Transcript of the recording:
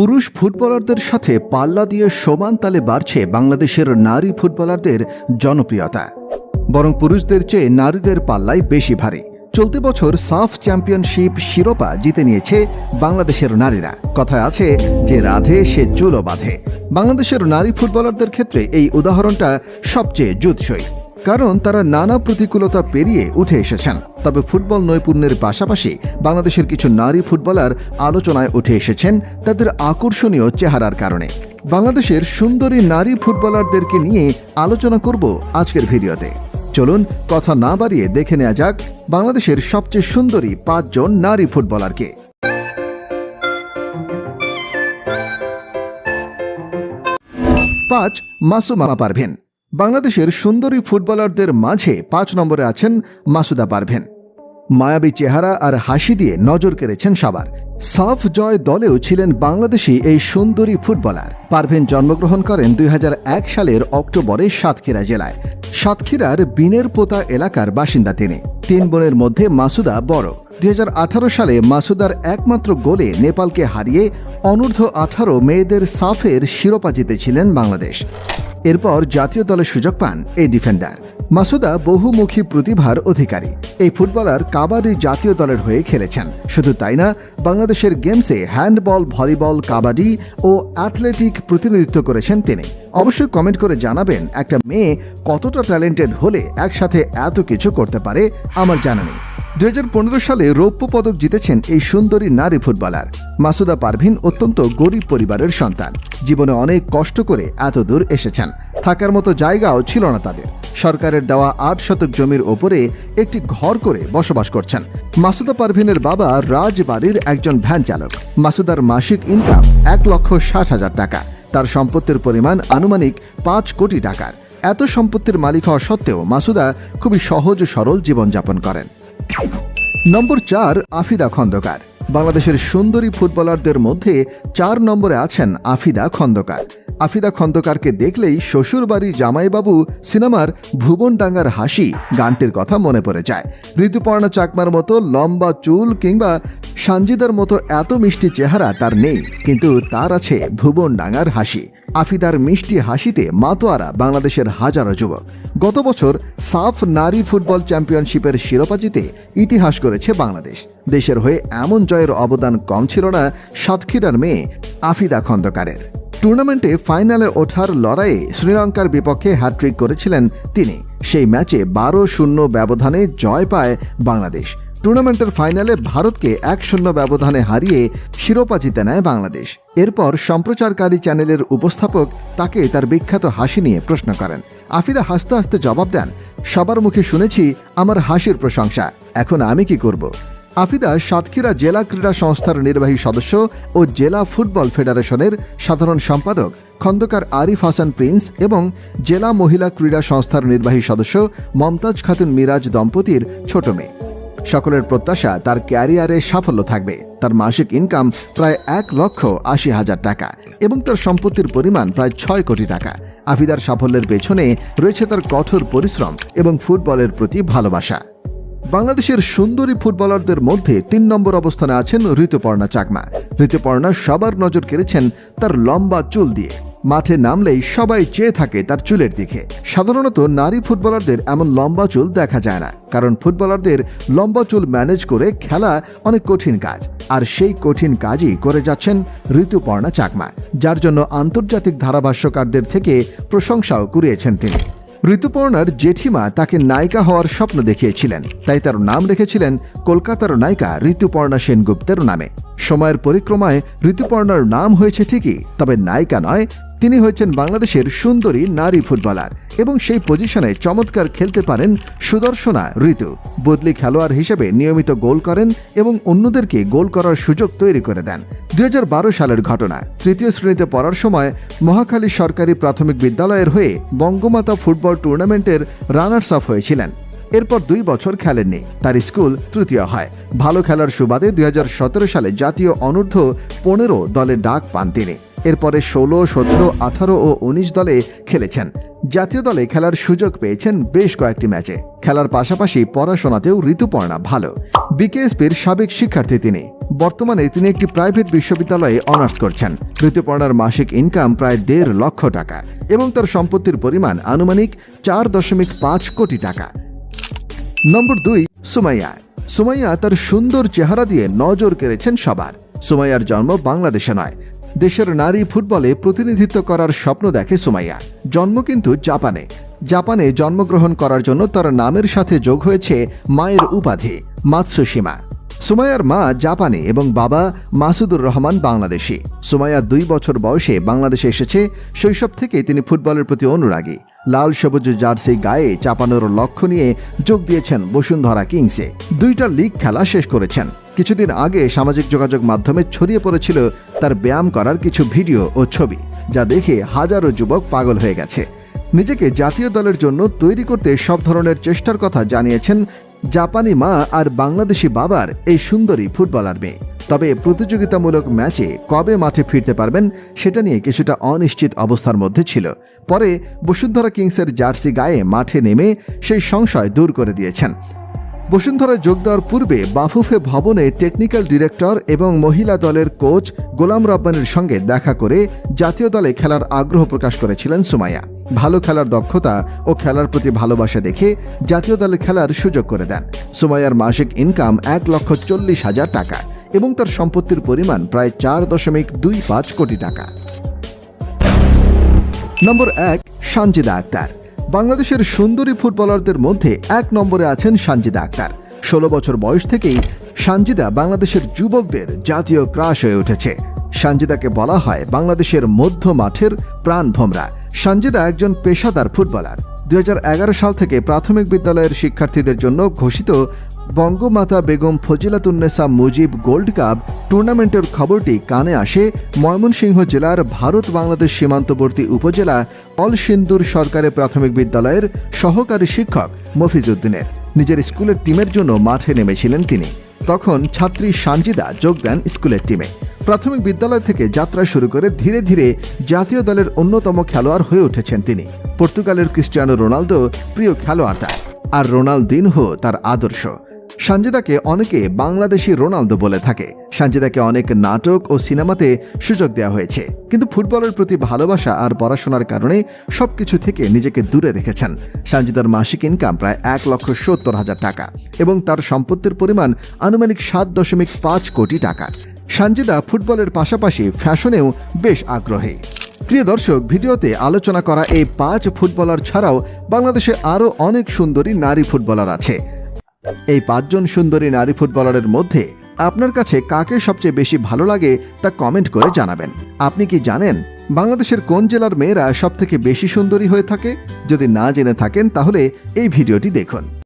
পুরুষ ফুটবলারদের সাথে পাল্লা দিয়ে সমান তালে বাড়ছে বাংলাদেশের নারী ফুটবলারদের জনপ্রিয়তা। বরং পুরুষদের চেয়ে নারীদের পাল্লাই বেশি ভারী। চলতি বছর সাফ চ্যাম্পিয়নশিপ শিরোপা জিতে নিয়েছে বাংলাদেশের নারীরা। কথায় আছে যে রাধে সে চুলো বাঁধে। বাংলাদেশের নারী ফুটবলারদের ক্ষেত্রে এই উদাহরণটা সবচেয়ে জুৎসই। কারণ তারা নানা প্রতিকূলতা পেরিয়ে উঠে এসেছেন। তবে ফুটবল নৈপুণ্যের পাশাপাশি বাংলাদেশের কিছু নারী ফুটবলার আলোচনায় উঠে এসেছেন তাদের আকর্ষণীয় চেহারার কারণে। বাংলাদেশের সুন্দরী নারী ফুটবলারদেরকে নিয়ে আলোচনা করব আজকের ভিডিওতে। চলুন, কথা না বাড়িয়ে দেখে নেওয়া যাক বাংলাদেশের সবচেয়ে সুন্দরী পাঁচজন নারী ফুটবলারকে। পাঁচ মাসুমা পারভেন। বাংলাদেশের সুন্দরী ফুটবলারদের মাঝে পাঁচ নম্বরে আছেন মাসুদা পারভেন। মায়াবী চেহারা আর হাসি দিয়ে নজর কেড়েছেন সবার। সাফ জয় দলেও ছিলেন বাংলাদেশি এই সুন্দরী ফুটবলার। পারভেন জন্মগ্রহণ করেন দুই হাজার এক সালের অক্টোবরে সাতক্ষীরা জেলায়। সাতক্ষীরার বিনের পোতা এলাকার বাসিন্দা তিনি। তিন বোনের মধ্যে মাসুদা বড়। দুই হাজার আঠারো সালে মাসুদার একমাত্র গোলে নেপালকে হারিয়ে অনূর্ধ্ব আঠারো মেয়েদের সাফের শিরোপা জিতেছিলেন বাংলাদেশ। এরপর জাতীয় দলে সুযোগ পান এই ডিফেন্ডার। মাসুদা বহুমুখী প্রতিভার অধিকারী। এই ফুটবলার কাবাডি জাতীয় দলের হয়ে খেলেছেন। শুধু তাই না, বাংলাদেশের গেমসে হ্যান্ডবল, ভলিবল, কাবাডি ও অ্যাথলেটিক প্রতিনিধিত্ব করেছেন তিনি। অবশ্যই কমেন্ট করে জানাবেন, একটা মেয়ে কতটা ট্যালেন্টেড হলে একসাথে এত কিছু করতে পারে? আমার জানা নেই। দুই হাজার পনেরো সালে রৌপ্য পদক জিতেছেন এই সুন্দরী নারী ফুটবলার। মাসুদা পারভিন অত্যন্ত গরিব পরিবারের সন্তান। জীবনে অনেক কষ্ট করে এত দূর এসেছেন। থাকার মতো জায়গাও ছিল না তাদের। সরকারের দেওয়া আট শতক জমির ওপরে একটি ঘর করে বসবাস করছেন। মাসুদা পারভিনের বাবা রাজবাড়ির একজন ভ্যান চালক। মাসুদার মাসিক ইনকাম এক লক্ষ ষাট হাজার টাকা। তার সম্পত্তির পরিমাণ আনুমানিক পাঁচ কোটি টাকার। এত সম্পত্তির মালিক হওয়া সত্ত্বেও মাসুদা খুবই সহজ সরল জীবনযাপন করেন। নম্বর চার, আফিদা খন্দকার। বাংলাদেশের সুন্দরী ফুটবলারদের মধ্যে চার নম্বরে আছেন আফিদা খন্দকার। আফিদা খন্দকারকে দেখলেই শ্বশুরবাড়ি জামাইবাবু সিনেমার ভুবনডাঙ্গার হাসি গানটির কথা মনে পড়ে যায়। ঋতুপর্ণা চাকমার মতো লম্বা চুল কিংবা সানজিদার মতো এত মিষ্টি চেহারা তার নেই, কিন্তু তার আছে ভুবনডাঙ্গার হাসি। আফিদার মিষ্টি হাসিতে মাতোয়ারা বাংলাদেশের হাজারো যুবক। গত বছর সাফ নারী ফুটবল চ্যাম্পিয়নশিপের শিরোপা জিতে ইতিহাস করেছে বাংলাদেশ। দেশের হয়ে এমন জয়ের অবদান কম ছিল না সাতক্ষীরার মেয়ে আফিদা খন্দকারের। টুর্নামেন্টে ফাইনালে ওঠার লড়াইয়ে শ্রীলঙ্কার বিপক্ষে হ্যাট্রিক করেছিলেন তিনি। সেই ম্যাচে বারো শূন্য ব্যবধানে জয় পায় বাংলাদেশ। টুর্নামেন্টের ফাইনালে ভারতকে এক শূন্য ব্যবধানে হারিয়ে শিরোপা জিতে নেয় বাংলাদেশ। এরপর সম্প্রচারকারী চ্যানেলের উপস্থাপক তাকে তার বিখ্যাত হাসি নিয়ে প্রশ্ন করেন। আফিদা হাসতে হাসতে জবাব দেন, সবার মুখে শুনেছি আমার হাসির প্রশংসা, এখন আমি কি করব? আফিদা সাতক্ষীরা জেলা ক্রীড়া সংস্থার নির্বাহী সদস্য ও জেলা ফুটবল ফেডারেশনের সাধারণ সম্পাদক খন্দকার আরিফ হাসান প্রিন্স এবং জেলা মহিলা ক্রীড়া সংস্থার নির্বাহী সদস্য মমতাজ খাতুন মিরাজ দম্পতির ছোট মেয়ে। সকলের প্রত্যাশা তার ক্যারিয়ারে সাফল্য থাকবে। তার মাসিক ইনকাম প্রায় এক লক্ষ আশি হাজার টাকা এবং তার সম্পত্তির পরিমাণ প্রায় ছয় কোটি টাকা। আফিদার সাফল্যের পেছনে রয়েছে তার কঠোর পরিশ্রম এবং ফুটবলের প্রতি ভালোবাসা। বাংলাদেশের সুন্দরী ফুটবলারদের মধ্যে তিন নম্বর অবস্থানে আছেন ঋতুপর্ণা চাকমা। ঋতুপর্ণা সবার নজর কেড়েছেন তার লম্বা চুল দিয়ে। মাঠে নামলেই সবাই চেয়ে থাকে তার চুলের দিকে। সাধারণত নারী ফুটবলারদের এমন লম্বা চুল দেখা যায় না, কারণ ফুটবলারদের লম্বা চুল ম্যানেজ করে খেলা অনেক কঠিন কাজ। আর সেই কঠিন কাজই করে যাচ্ছেন ঋতুপর্ণা চাকমা, যার জন্য আন্তর্জাতিক ধারাভাষ্যকারদের থেকে প্রশংসাও কুড়িয়েছেন তিনি। ঋতুপর্ণার জেঠিমা তাকে নায়িকা হওয়ার স্বপ্ন দেখিয়েছিলেন, তাই তার নাম রেখেছিলেন কলকাতার নায়িকা ঋতুপর্ণা সেনগুপ্তের নামে। সময়ের পরিক্রমায় ঋতুপর্ণার নাম হয়েছে ঠিকই, তবে নায়িকা নয় তিনি হয়েছেন বাংলাদেশের সুন্দরী নারী ফুটবলার এবং সেই পজিশনে চমৎকার খেলতে পারেন সুদর্শনা ঋতু। বদলি খেলোয়াড় হিসেবে নিয়মিত গোল করেন এবং অন্যদেরকে গোল করার সুযোগ তৈরি করে দেন। দুই হাজার বারো সালের ঘটনা, তৃতীয় শ্রেণীতে পড়ার সময় মহাখালী সরকারি প্রাথমিক বিদ্যালয়ের হয়ে বঙ্গমাতা ফুটবল টুর্নামেন্টের রানার্স আপ হয়েছিলেন। এরপর দুই বছর খেলেননি, তার স্কুল তৃতীয় হয়। ভালো খেলার সুবাদে দুই হাজার সতেরো সালে জাতীয় অনূর্ধ্ব পনেরো দলে ডাক পান তিনি। এরপরে ষোলো, সতেরো, আঠারো ও উনিশ দলে খেলেছেন। জাতীয় দলে খেলার সুযোগ পেয়েছেন বেশ কয়েকটি ম্যাচে। খেলার পাশাপাশি পড়াশোনাতেও ঋতুপর্ণা ভালো। বিকেএসপির সাবেক শিক্ষার্থী তিনি। বর্তমানে তিনি একটি প্রাইভেট বিশ্ববিদ্যালয়ে অনার্স করছেন। ঋতুপর্ণার মাসিক ইনকাম প্রায় দেড় লক্ষ টাকা এবং তার সম্পত্তির পরিমাণ আনুমানিক চার দশমিক পাঁচ কোটি টাকা। নম্বর দুই, সুমাইয়া। সুমাইয়া তার সুন্দর চেহারা দিয়ে নজর কেড়েছেন সবার। সুমাইয়ার জন্ম বাংলাদেশে নয় দেশের নারী ফুটবলে প্রতিনিধিত্ব করার স্বপ্ন দেখে সুমাইয়া। জন্ম কিন্তু জাপানে। জাপানে জন্মগ্রহণ করার জন্য তার নামের সাথে যোগ হয়েছে মায়ের উপাধি মাতসুসীমা সুমাইয়ার মা জাপানি এবং বাবা মাসুদুর রহমান বাংলাদেশি। সুমাইয়া দুই বছর বয়সে বাংলাদেশে এসেছে। শৈশব থেকেই তিনি ফুটবলের প্রতি অনুরাগী। লাল সবুজ জার্সি গায়ে চাপানোর লক্ষ্য নিয়ে যোগ দিয়েছেন বসুন্ধরা কিংসে। দুইটা লিগ খেলা শেষ করেছেন। কিছুদিন আগে সামাজিক যোগাযোগ মাধ্যমে ছড়িয়ে পড়েছিল তার ব্যায়াম করার কিছু ভিডিও ও ছবি, যা দেখে হাজারো যুবক পাগল হয়ে গেছে। নিজেকে জাতীয় দলের জন্য তৈরি করতে সব ধরনের চেষ্টার কথা জানিয়েছেন জাপানি মা আর বাংলাদেশি বাবার এই সুন্দরী ফুটবলার মেয়ে। তবে প্রতিযোগিতামূলক ম্যাচে কবে মাঠে ফিরতে পারবেন সেটা নিয়ে কিছুটা অনিশ্চিত অবস্থার মধ্যে ছিল। পরে বসুন্ধরা কিংসের জার্সি গায়ে মাঠে নেমে সেই সংশয় দূর করে দিয়েছেন। বসুন্ধরায় যোগ দেওয়ার পূর্বে বাফুফে ভবনে টেকনিক্যাল ডিরেক্টর এবং মহিলা দলের কোচ গোলাম রব্বানির সঙ্গে দেখা করে জাতীয় দলে খেলার আগ্রহ প্রকাশ করেছিলেন সুমাইয়া। ভালো খেলার দক্ষতা ও খেলার প্রতি ভালোবাসা দেখে জাতীয় দলে খেলার সুযোগ করে দেন। সুমাইয়ার মাসিক ইনকাম এক লক্ষ চল্লিশ হাজার টাকা এবং তার সম্পত্তির পরিমাণ প্রায় চার দশমিক দুই পাঁচ কোটি টাকা। নম্বর এক সঞ্জিদা আক্তার। বাংলাদেশের সুন্দরী ফুটবলারদের মধ্যে এক নম্বরে আছেন সানজিদা আক্তার। ষোলো বছর বয়স থেকেই সানজিদা বাংলাদেশের যুবকদের জাতীয় ক্রাশ হয়ে উঠেছে। সানজিদাকে বলা হয় বাংলাদেশের মধ্য মাঠের প্রাণ ভোমরা। সানজিদা একজন পেশাদার ফুটবলার। দুই হাজার এগারো সাল থেকে প্রাথমিক বিদ্যালয়ের শিক্ষার্থীদের জন্য ঘোষিত বঙ্গমাতা বেগম ফজিলাতুন্নেসা মুজিব গোল্ড কাপ টুর্নামেন্টের খবরটি কানে আসে ময়মনসিংহ জেলার ভারত বাংলাদেশ সীমান্তবর্তী উপজেলা অলসিন্দুর সরকারি প্রাথমিক বিদ্যালয়ের সহকারী শিক্ষক মফিজউদ্দিনের। নিজের স্কুলের টিমের জন্য মাঠে নেমেছিলেন তিনি। তখন ছাত্রী সানজিদা যোগ দেন স্কুলের টিমে। প্রাথমিক বিদ্যালয় থেকে যাত্রা শুরু করে ধীরে ধীরে জাতীয় দলের অন্যতম খেলোয়াড় হয়ে উঠেছেন তিনি। পর্তুগালের ক্রিস্টিয়ানো রোনালদো প্রিয় খেলোয়াড় তার। আর রোনালদিনহো তার আদর্শ। সানজিদাকে অনেকে বাংলাদেশি রোনালদো বলে থাকে। সানজিদাকে অনেক নাটক ও সিনেমাতে সুযোগ দেওয়া হয়েছে। কিন্তু ফুটবলের প্রতি ভালোবাসা আর পড়াশোনার কারণে সবকিছু থেকে নিজেকে দূরে রেখেছেন। সানজিদার মাসিক ইনকাম প্রায় এক লক্ষ সত্তর হাজার টাকা এবং তার সম্পত্তির পরিমাণ আনুমানিক সাত দশমিক পাঁচ কোটি টাকা। সানজিদা ফুটবলের পাশাপাশি ফ্যাশনেও বেশ আগ্রহী। প্রিয় দর্শক, ভিডিওতে আলোচনা করা এই পাঁচ ফুটবলার ছাড়াও বাংলাদেশে আরও অনেক সুন্দরী নারী ফুটবলার আছে। এই পাঁচজন সুন্দরী নারী ফুটবলারের মধ্যে আপনার কাছে কাকে সবচেয়ে বেশি ভালো লাগে তা কমেন্ট করে জানাবেন। আপনি কি জানেন বাংলাদেশের কোন জেলার মেয়েরা সবথেকে বেশি সুন্দরী হয়ে থাকে? যদি না জেনে থাকেন তাহলে এই ভিডিওটি দেখুন।